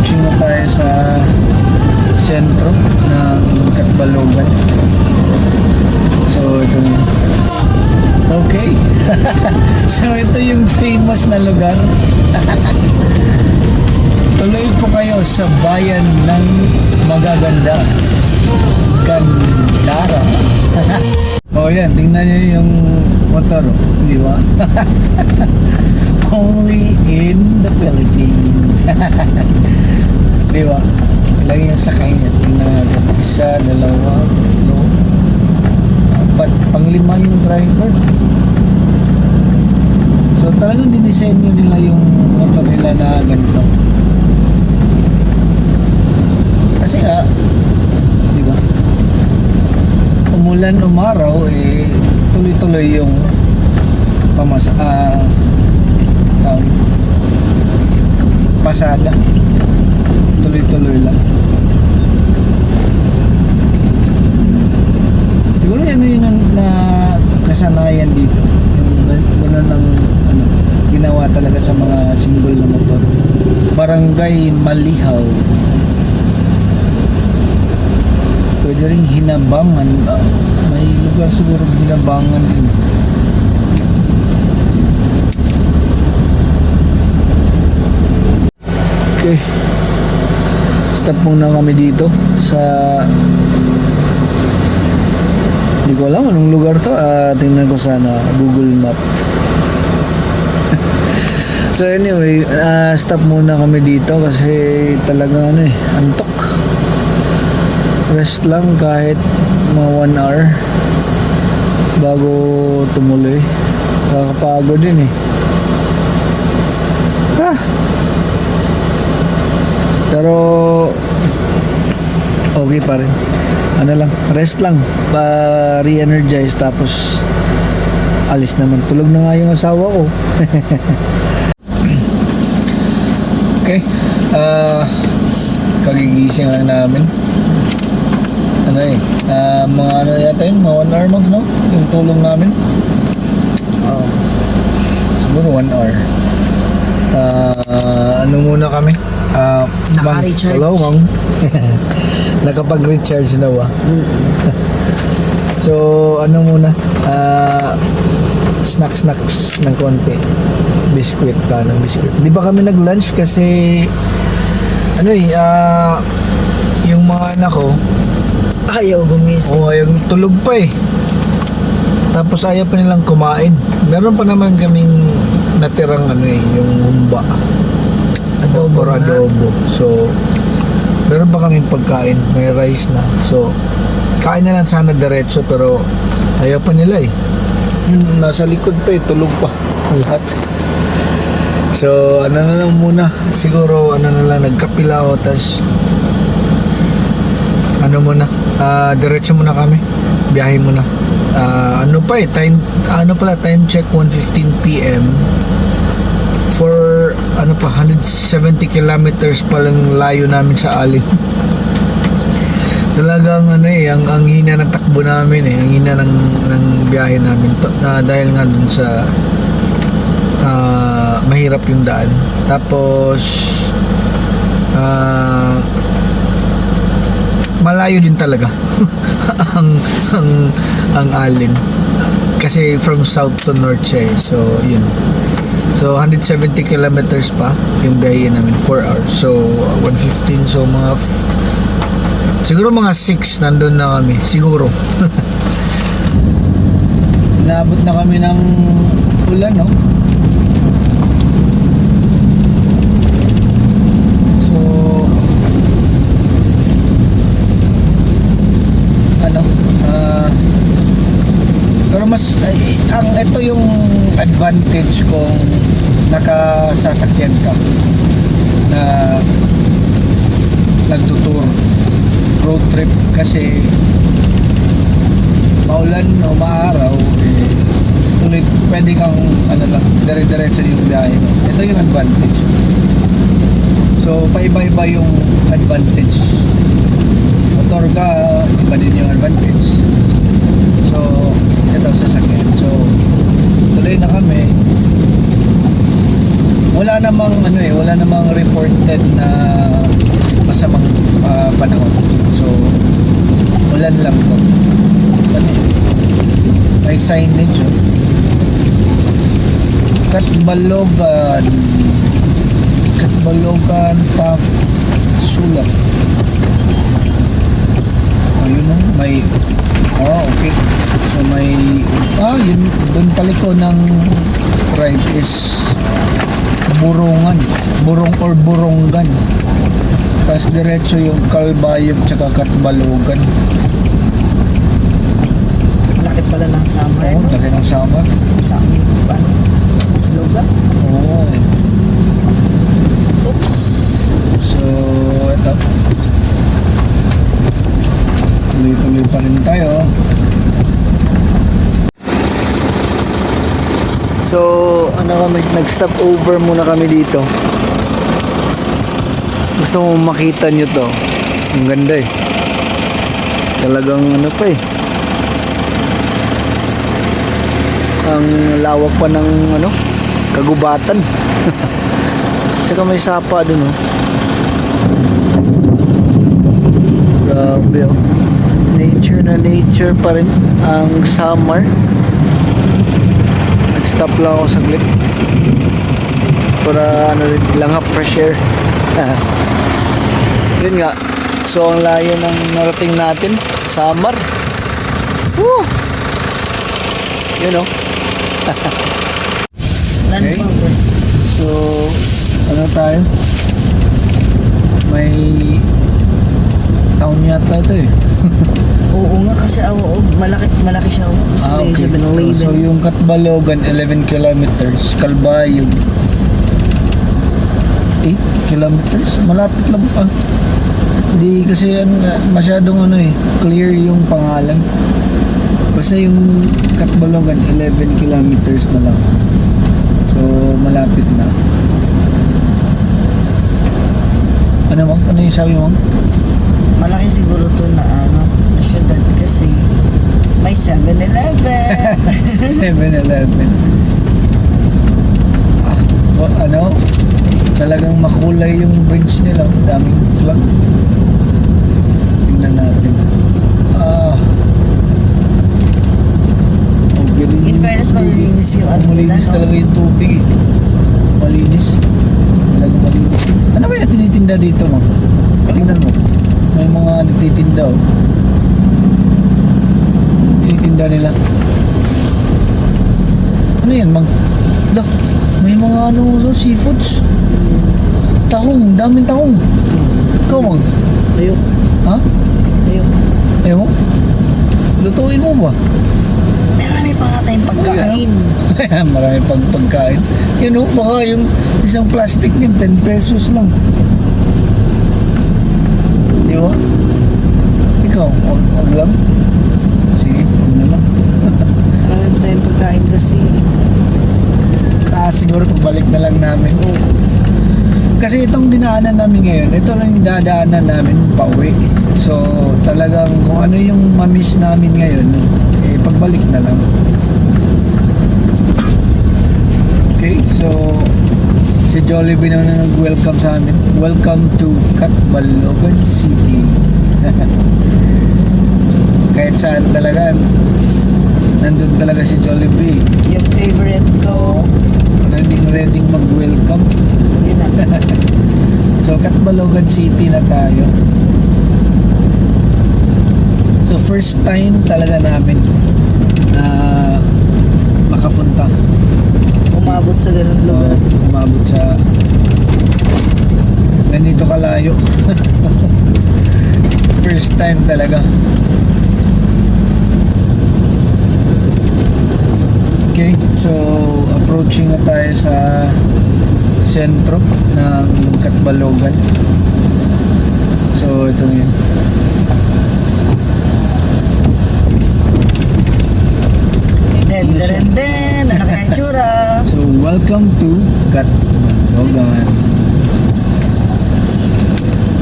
approaching na tayo sa sentro ng Katbalogan. So, ito na. Okay. so, ito yung famous na lugar. Tuloy po kayo sa bayan ng magaganda. Gandara. oh, yan. Tingnan nyo yung motor. Di ba? Only in the Philippines. Di ba? Ilang yung sakay niya. Tingnan natin. Isa, dalawa, tatlo, apat. Panglima yung driver. So talagang dinisenyo nila yung motor nila na ganito. Kasi nga, di ba? Umulan, umaraw, eh, tuloy-tuloy yung pamasa, ah, tawag, pasada. Tuloy-tuloy lang. Siguro yan yun ang na kasanayan dito. Yung gano'n ang ano, ginawa talaga sa mga single na motor. Barangay Malihaw. Pwede rin hinabangan. May lugar siguro hinabangan din. Okay. Stop muna kami dito sa hindi ko alam anong lugar to. Ah, tingnan ko sana Google Map. so anyway, ah, stop muna kami dito kasi talaga ano eh, antok. Rest lang kahit mga 1 hour bago tumuloy. Nakakapagod din eh. Ah. Pero okay pa rin. Ano lang, rest lang. Pa re-energize tapos alis naman. Tulog na nga yung asawa ko. okay. Ah kagigising lang namin. Ano eh, ah, mga ano yata yun, mga 1 hour max, no? Yung tulong namin. Oo. siguro 1 hour. Ah, ano muna kami? Ah, Naka-recharge. Hello, ma'am. Nakapag-recharge na ba? so, ano muna? Ah, snack snacks ng konti. Biscuit ka ng biscuit. Di ba kami nag-lunch kasi ano eh, ah, yung mga anak ko, Ayaw gumising. oh, ayaw tulog pa eh. Tapos ayaw pa nilang kumain. Meron pa naman kaming natirang ano eh, yung humba. Adobo Or adobo. So, meron pa kaming pagkain. May rice na. So, kain na lang sana diretso pero ayaw pa nila eh. Yung nasa likod pa eh, tulog pa. Lahat. So, ano na lang muna. Siguro, ano na lang, nagkapila ako. Tapos, ano muna, ah diretso muna kami. Biyahe muna. Ah, ano pa eh, time, ano pala, time check 1.15 p.m. For, ano pa, 170 kilometers pa lang layo namin sa Alin. Talagang ano eh, ang, ang hina ng takbo namin eh, ang hina ng, ng biyahe namin. To, ah, dahil nga dun sa ah, mahirap yung daan. Tapos, ah, malayo din talaga ang ang ang alin. Kasi from south to north siya eh. so yun. So 170 kilometers pa yung biyahe namin 4 hours. So 115 so mga siguro mga 6 nandun na kami. Siguro. Naabot na kami ng ulan no so ano ah, pero mas ay, ang ito yung advantage kung nakasasakyan ka na nagtutour road trip kasi maulan o maaraw eh, tuloy pwede kang ano lang dire-diretso yung biyahe mo. Ito yung advantage. So paiba-iba yung advantage. Motor ka, iba din yung advantage. So, ito sasakyan. So, tuloy na kami. wala namang ano eh, wala namang reported na masamang ah, panahon. So, ulan lang to. May signage oh. Katbalogan. Katbalogan Tough Sulat. Ayun oh, may Oh, okay. So may ah, yun doon paliko ng right is Burungan. Burong or Buronggan. Tapos diretso yung Kalbayog tsaka Katbalogan. Laki pala ng summer. Oo, no? laki ng summer. Sa amin, ano? Lugar. Oo. Oops. So, ito. Tuloy-tuloy pa rin tayo. So, ano kami, nag-stop over muna kami dito. Gusto mo makita nyo to. Ang ganda eh. Talagang ano pa eh. Ang lawak pa ng ano, kagubatan. Tsaka may sapa dun oh. Grabe oh. Nature na nature pa rin ang summer. Nag-stop lang ako saglit. Para ano rin, langhap fresh air. Yun nga. So ang layo ng narating natin, summer. Woo! Yun oh. Land Okay. So, ano tayo? May town yata ito eh. Oo nga kasi awo, oh, malaki, malaki siya. Oh. Kasi Ah, okay. 7-Eleven. So, yung Katbalogan, 11 kilometers. Kalbayog, 8 kilometers. Malapit lang pa. Hindi kasi yan, masyadong ano eh, clear yung pangalan. Basta yung Katbalogan, 11 kilometers na lang. So, malapit na. Ano mo? Ano yung sabi mo? Malaki siguro to na ano, syudad kasi may 7-Eleven. 7-Eleven. Ah, wa- ano? Talagang makulay yung bridge nila. Ang Daming flag. Tingnan natin. Ah. Oh, galing In fairness, malilinis yung ano Malinis talaga yung tubig eh. Malinis. Talagang malinis. Ano kaya tinitinda dito mo? Tingnan mo. May mga nagtitinda oh. Tinitinda nila. Ano yan, mang? Dak, may mga ano so, seafoods. Tahong, daming tahong. Ikaw, mang? Ayun, Ha? ayun. Ayaw mo? Lutuin mo ba? Marami pa nga tayong pagkain. Marami pag pagkain. Yun o, baka yung isang plastic niyan, 10 pesos lang. Di ba? Ikaw, wag, wag lang. Sige, wag na lang. Marami pa tayong pagkain kasi. Ah, siguro pagbalik na lang namin. Oh, Kasi itong dinaanan namin ngayon, ito lang yung dadaanan namin pauwi. So, talagang kung ano yung mamiss namin ngayon, eh, pagbalik na lang. Okay, so, si Jollibee na nag-welcome sa amin. Welcome to Katbalogan City. Kahit saan talaga, nandun talaga si Jollibee. yung favorite ko, Ready, ready mag-welcome. So, Katbalogan City na tayo. So, first time talaga namin na makapunta. Umabot sa ganun lugar. Uh, umabot sa ganito kalayo. first time talaga. Okay, so approaching na tayo sa sentro ng Katbalogan. So ito na yun. Den, den, den, ano kaya itsura? So welcome to Katbalogan.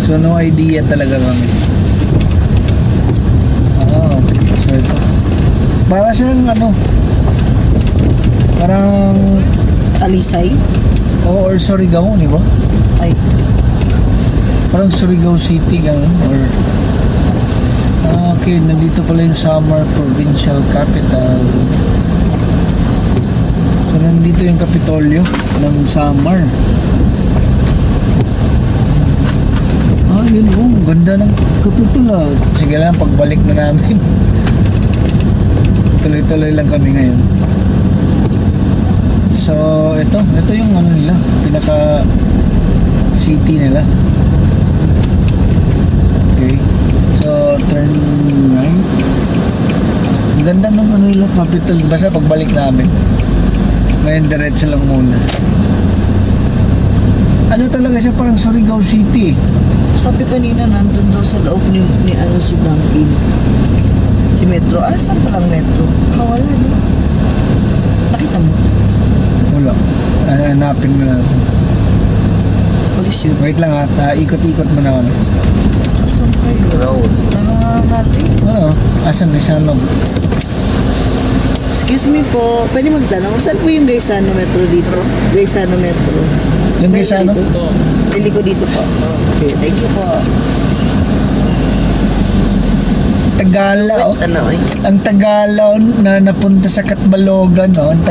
So no idea talaga kami. Ah, okay. So ito. Para siyang ano, parang Alisay? O or Surigao, di ba? Ay, Parang Surigao City, gano'n. Or... Ah, okay, nandito pala yung Samar Provincial Capital. So, nandito yung Kapitolyo ng Samar. Ah, yun oh, ganda ng Kapitol ah. Sige lang, pagbalik na namin. Tuloy-tuloy lang kami ngayon. So, ito, ito yung ano nila, pinaka city nila. Okay. So, turn right. Ang ganda ng ano nila, capital. Basta pagbalik namin. Ngayon, diretso lang muna. Ano talaga siya, parang Surigao City. sabi kanina nandun daw sa loob ni, ni ano si Dunkin. Si Metro. Ah, saan palang Metro? Ah, wala, no? Nakita mo? Wala. Ah, Hanapin mo na. Police yun. Wait lang at ikot-ikot mo na kami. Asan kayo? Tanong nga natin. Ano? Asan na siya? No? Excuse me po, pwede magtanong, saan po yung Gaisano Metro dito? Gaisano Metro. Yung Pwede Gaisano? dito? Pili ko dito po. Okay, thank you po. Tagala, oh. Ano eh? Ang Tagala oh, na napunta sa Katbalogan, oh. Ang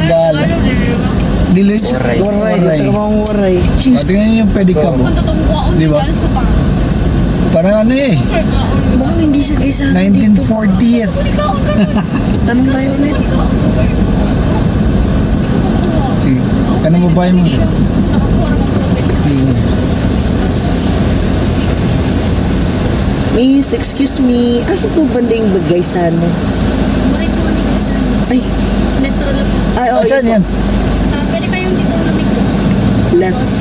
Tagala. Dilis. Waray. Waray. Waray. O, tingnan niyo yung pedicab. oh. Di ba? Parang ano eh. Mukhang hindi siya dito. 1940th. Tanong tayo ulit. Sige. Ano mo ba mo? Sige. Miss, excuse me. Asa po banda yung? Bakit po ni Kasi Ay, Metro lang ay, oh, saan yan? Ah, pwede kayong dito lumig po. Left. Tapos,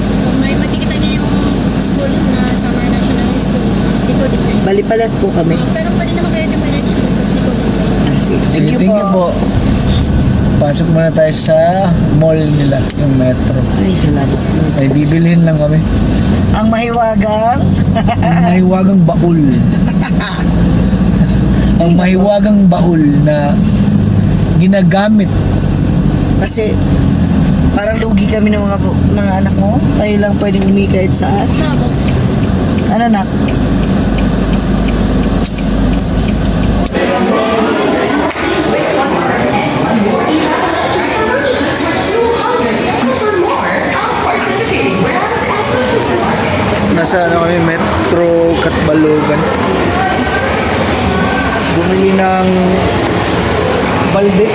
may makikita niyo yung school na Summer National High School, likod din kayo. Bali pa left po kami. Ah, pero pwede naman kayo dumiretso because likod din kayo. Ah, Thank you po. Pasok muna tayo sa mall nila, yung metro. Ay, salamat. May bibilhin lang kami. Ang mahiwagang. Ang mahiwagang baul. Ang mahiwagang baul na ginagamit. Kasi parang lugi kami ng mga mga anak mo. Tayo lang pwedeng umi kahit saan. Ano nak? Nasa ano kami, Metro Katbalogan. Bumili ng balde.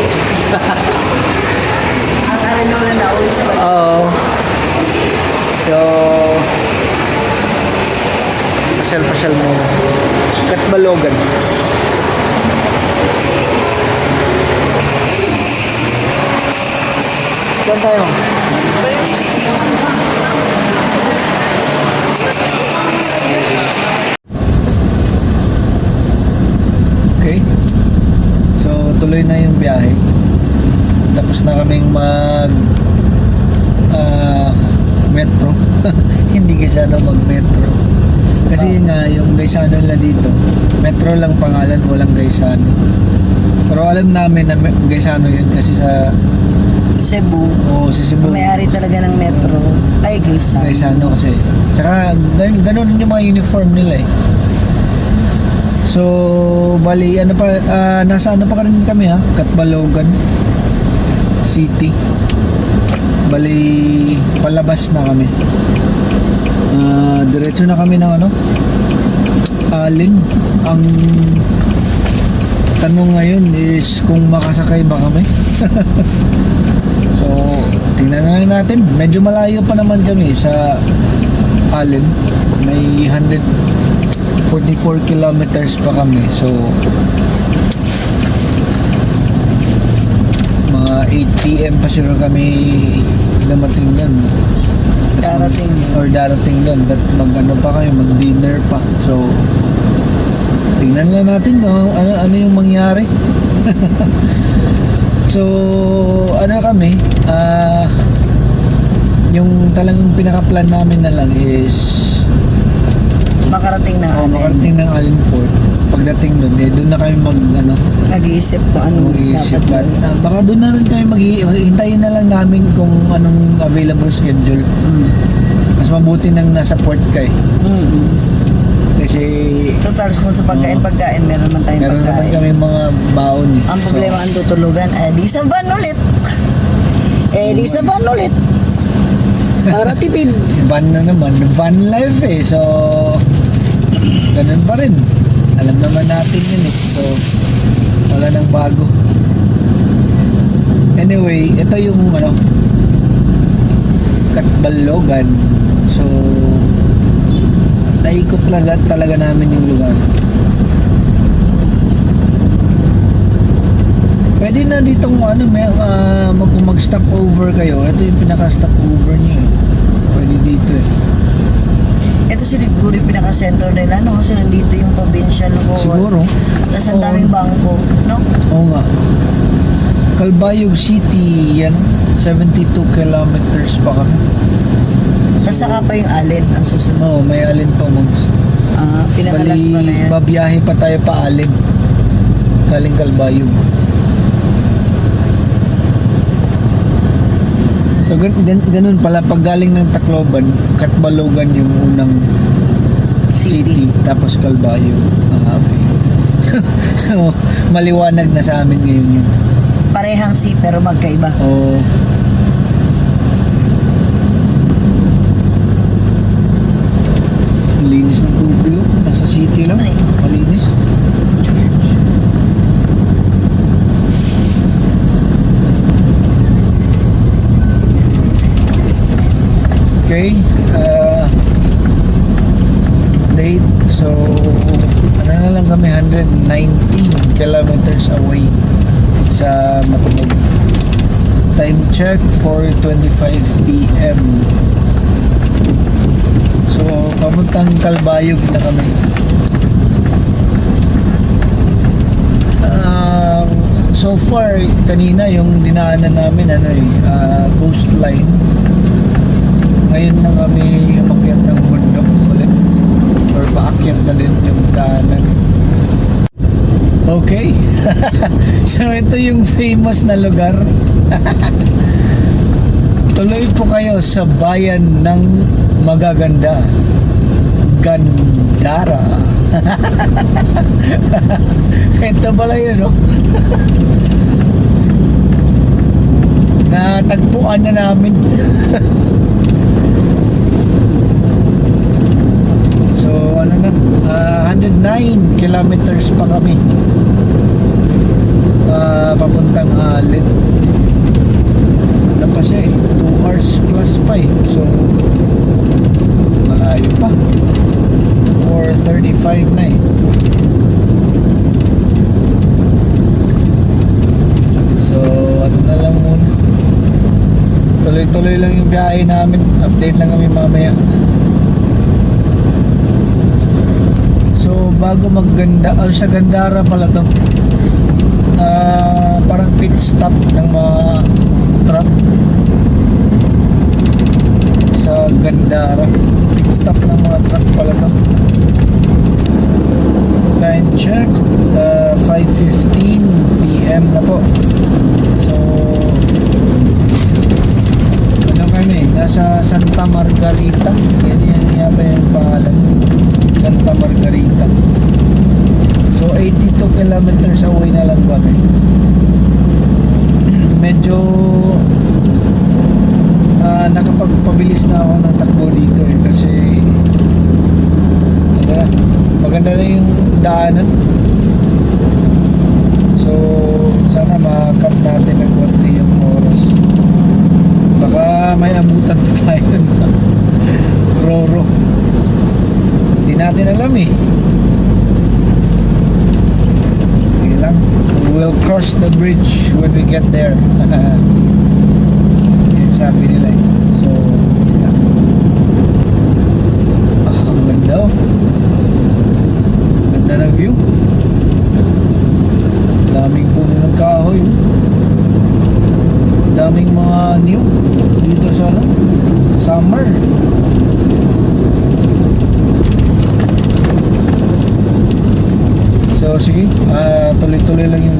Ang ano na nauwi sa balik. Oo. So, pasyal-pasyal mo. Katbalogan. Saan tayo? Okay. So, tuloy na yung biyahe. Tapos na kaming mag ah, metro. Hindi Gaisano mag-metro. Kasi nga, yung Gaisano nila dito, metro lang pangalan, walang Gaisano. Pero alam namin na Gaisano yun kasi sa Cebu. o sa Cebu. May-ari talaga ng metro. Ay, guys. Gaisano kasi. Tsaka, ganun, ganun yung mga uniform nila eh. So, bali, ano pa, ah, nasa ano pa rin kami ha? Katbalogan City. Bali, palabas na kami. Ah, diretso na kami ng ano? Alin. Ang tanong ngayon is kung makasakay ba kami. so, tingnan na natin. Medyo malayo pa naman kami sa Alin. May 144 kilometers pa kami. So, mga 8 p.m. pa siguro kami dumating doon. Darating. Or darating doon. That mag ano pa kayo, mag dinner pa. So, tingnan lang natin kung ano, ano yung mangyari. so, ano kami, ah, yung talagang pinaka-plan namin na lang is Makarating na oh, ano. makarating ng Allenport. Pag pagdating doon, eh, doon na kami mag, ano, Nag-iisip ko anong mag-iisip. dapat But, gawin. ah, baka doon na rin kami mag hintayin na lang namin kung anong available schedule. Mm. Mas mabuti nang nasa port ka eh. Mm. Kasi Total, kung sa pagkain-pagkain, meron man tayong meron naman pagkain. kami mga baon. eh. Ang So, problema ang tutulugan, eh di sa van ulit. eh di sa van ulit. Para tipid. van na naman. Van life eh. So, ganun pa rin. Alam naman natin yun eh. So, wala nang bago. Anyway, ito yung ano, Katbalogan. So, naikot talaga, talaga namin yung lugar. Pwede na ditong ano, may, ah, mag, mag-stop over kayo. Ito yung pinaka-stop over niyo. eh. Pwede dito eh. Ito siguro yung pinaka-center nila, no? Kasi nandito yung provincial hall. Siguro. Tapos ang daming bangko, no? Oo nga. Calbayog City, yan. 72 kilometers pa kami. Tapos saka pa yung alin ang susunod. Oo, may alin pa mo. Ah, pinakalas pa na yan. babiyahe pa tayo pa alin. Galing Calbayog. So, gan, gan, ganun pala. Pag galing ng Tacloban, Katbalogan yung unang city. City. tapos Calbayog. Ah, okay. so, maliwanag na sa amin ngayon yun. Parehang C pero magkaiba. Oo. Malinis ng tubig. oh. Nasa city lang. Malinis. Okay. Uh, date. So, ano na lang kami, 119 kilometers away sa Matulog. Time check, 4.25 p.m. So, papuntang Kalbayog na kami. Ah, so far, kanina yung dinaanan namin, ano eh, ah, coastline. Ngayon na kami umakyat ng bundok ulit. Or paakyat na din yung daanan. Okay. so ito yung famous na lugar. Tuloy po kayo sa bayan ng magaganda. Gandara. ito pala yun, no? Natagpuan na namin. so, ano na? ah, 109 kilometers pa kami. Ah, papuntang Alin. Ano pa siya eh? 2 hours plus pa eh. So, malayo pa. 4.35 na eh. So, ano na lang muna. Tuloy-tuloy lang yung biyahe namin. Update lang kami mamaya. So, bago magganda, oh, sa Gandara pala to. Ah, parang pit stop ng mga truck sa Gandara. Pit stop ng mga truck pala to. Time check, uh, 5.15 p.m. na po. So, ano kami, nasa Santa Margarita. Yan yan yata yung pangalan. Santa Margarita. So 82 kilometers away na lang kami. Medyo ah, nakapagpabilis na ako ng takbo dito eh kasi ano maganda na yung daanan. So sana ma-cut natin ng konti yung oras. Baka may abutan pa tayo na Roro. Hindi natin alam eh. Sige lang. We'll cross the bridge when we get there. Yan sabi nila eh. So, yeah. Ah, ang ganda oh. Ganda ng view. Daming puno ng kahoy. Daming mga new dito sa ano, summer. sige, ah, tuloy-tuloy lang yung.